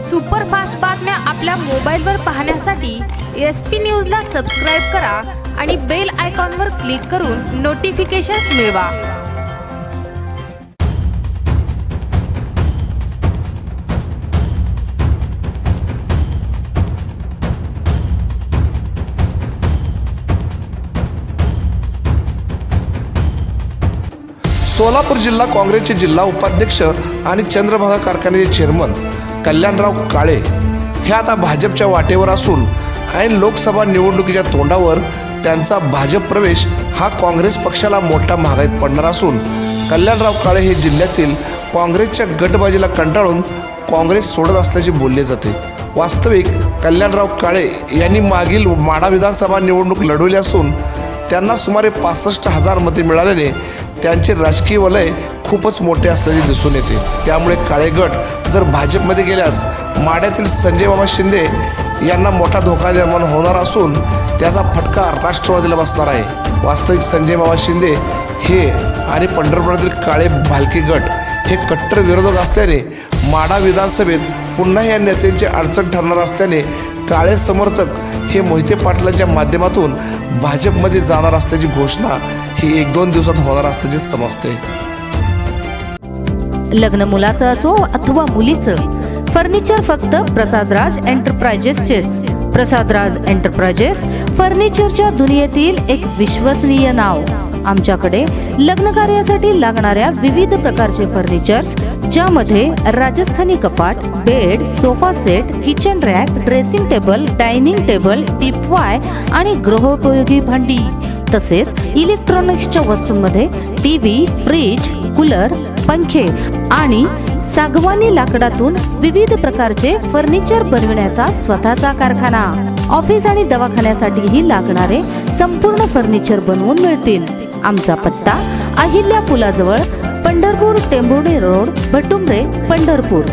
Superfast बातम्या आपल्या मोबाईलवर पाहण्यासाठी एस पी न्यूजला सबस्क्राईब करा आणि बेल आयकॉनवर क्लिक करून नोटिफिकेशन्स मिळवा. सोलापूर जिल्हा काँग्रेसचे जिल्हा उपाध्यक्ष आणि चंद्रभागा कारखान्याचे चेअरमन कल्याणराव काळे हे आता भाजपच्या वाटेवर असून ऐन लोकसभा निवडणुकीच्या तोंडावर त्यांचा भाजप प्रवेश हा काँग्रेस पक्षाला मोठा महागाईत पडणार असून कल्याणराव काळे हे जिल्ह्यातील काँग्रेसच्या गटबाजीला कंटाळून काँग्रेस सोडत असल्याचे बोलले जाते. वास्तविक कल्याणराव काळे यांनी मागील माडा विधानसभा निवडणूक लढवली असून त्यांना सुमारे पासष्ट हजार मते मिळाल्याने त्यांचे राजकीय वलय खूपच मोठे असल्याचे दिसून येते. त्यामुळे काळे गट जर भाजपमध्ये गेल्यास माड्यातील संजय बाबा शिंदे यांना मोठा धोका निर्माण होणार असून त्याचा फटका राष्ट्रवादीला बसणार आहे. वास्तविक संजय बाबा शिंदे हे आणि पंढरपुरातील काळे भालके गट हे कट्टर विरोधक असल्याने माडा विधानसभेत पुन्हा या नेत्यांची अडचण ठरणार असल्याने काळे समर्थक हे मोहिते पाटलांच्या माध्यमातून भाजपमध्ये जाणार असल्याची घोषणा ही एक दोन दिवसात होणार असल्याचे समजते. लग्न मुलाचं असो अथवा मुलीचं. फर्निचर फक्त प्रसादराज एंटरप्राइजेसचेच. प्रसादराज एंटरप्राइजेस फर्निचरच्या दुनियेतील एक विश्वसनीय नाव. आमच्याकडे लग्न कार्यासाठी लागणाऱ्या विविध प्रकारचे फर्निचर्स ज्यामध्ये राजस्थानी कपाट bed sofa set kitchen rack dressing table dining table teapoy आणि गृहोपयोगी भांडी. तसेच इलेक्ट्रॉनिक्सच्या वस्तूंमध्ये टीव्ही फ्रीज कूलर पंखे आणि सागवानी लाकडातून विविध प्रकारचे फर्निचर बनविण्याचा स्वतःचा कारखाना. ऑफिस आणि दवाखान्यासाठीही लागणारे संपूर्ण फर्निचर बनवून मिळतील. आमचा पत्ता अहिल्या पुलाजवळ पंढरपूर टेंभुर्णी रोड भटुंबरे पंढरपूर.